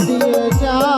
দিয়ে যা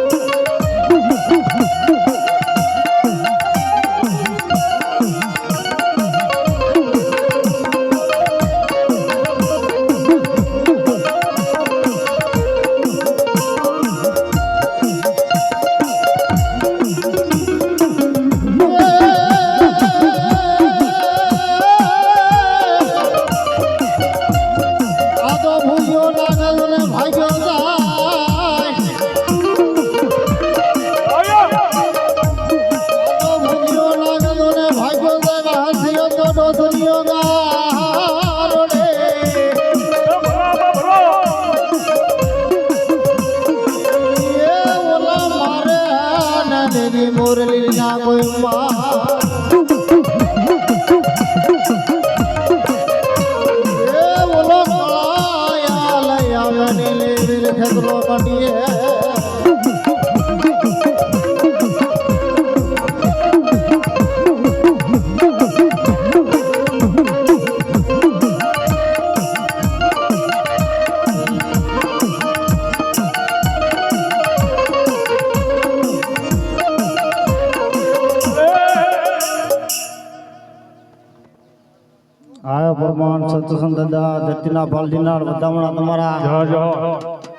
મુરલી ના કોઈ માં એ ઓલો કળાયા લઈ આવે ને લેવી ખેતરો કાઢીએ પ્રમાણ સંત દાદા ધરતીના પાલડીનાર વધામણા તમારા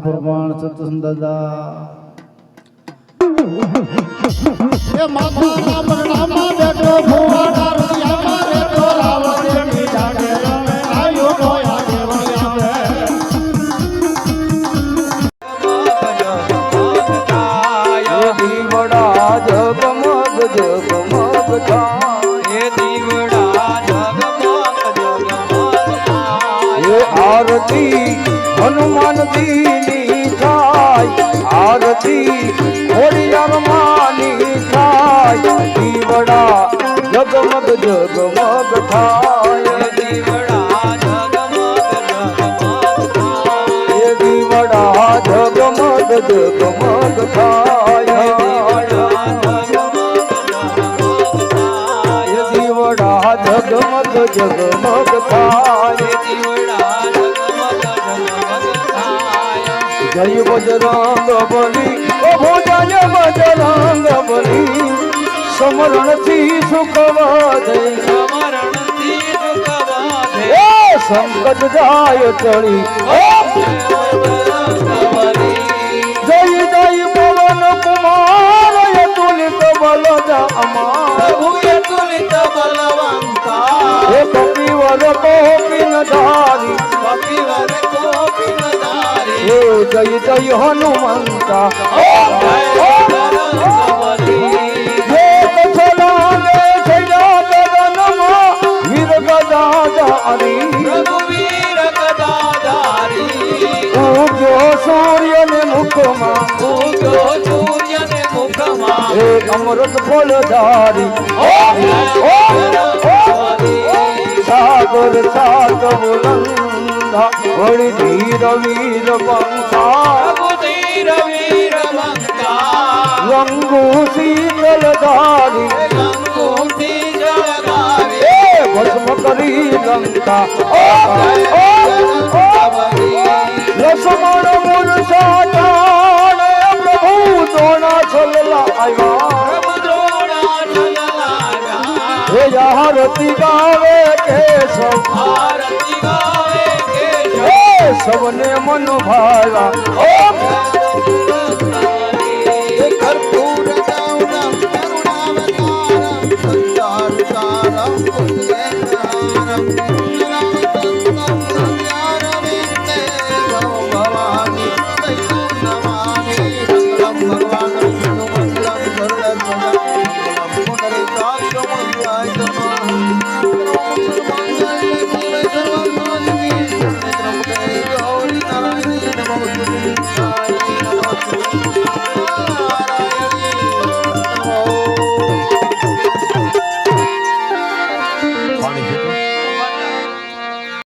આયો પ્રમાણ સત્સંગ દાદા એ માતા રામ નામા બેઠો ભુવાના રૂપિયા મારે તોલાવા દેવની ડાઢેલા મેં. આયો. એ આરતી હનુમાન દીની થાય આરતી ખોડિયાર માની થાય દીવડા જગમગ જગમગ થાય દીવડા જગમગ જગમગ થાય. દીવડા જગમગ જગમગ થાય દીવડા જય બજરંગ બલી. ઓ જય બજરંગ બલી. સમરણથી સુખ વધે સમરણથી દુઃખ બાંધે. એ સંકટ જાય ટળી જય જય પવન કુમાર તુલિત બલદ અમાર. પ્રભુએ તુલિત બલવંતા એ કપિવર કોપિન ધારી. હે જય જય હનુમંતા વીર ગદાધારી મુખમાં મુખમાં હે અમૃત ફળધારી સાગર સાત બુલંદા વળી ધીર, વીર, પંખા રઘુધીર વીર મંગા રંગુ શીતલ ધારી જળધારી એ ભસ્મ કરી લસમણ પ્રભુ છલલા દ્રોણા ચલનારા હે આરતી ગાવે કેશવ આરતી ગાવે સવને મન ભાયા Thank you.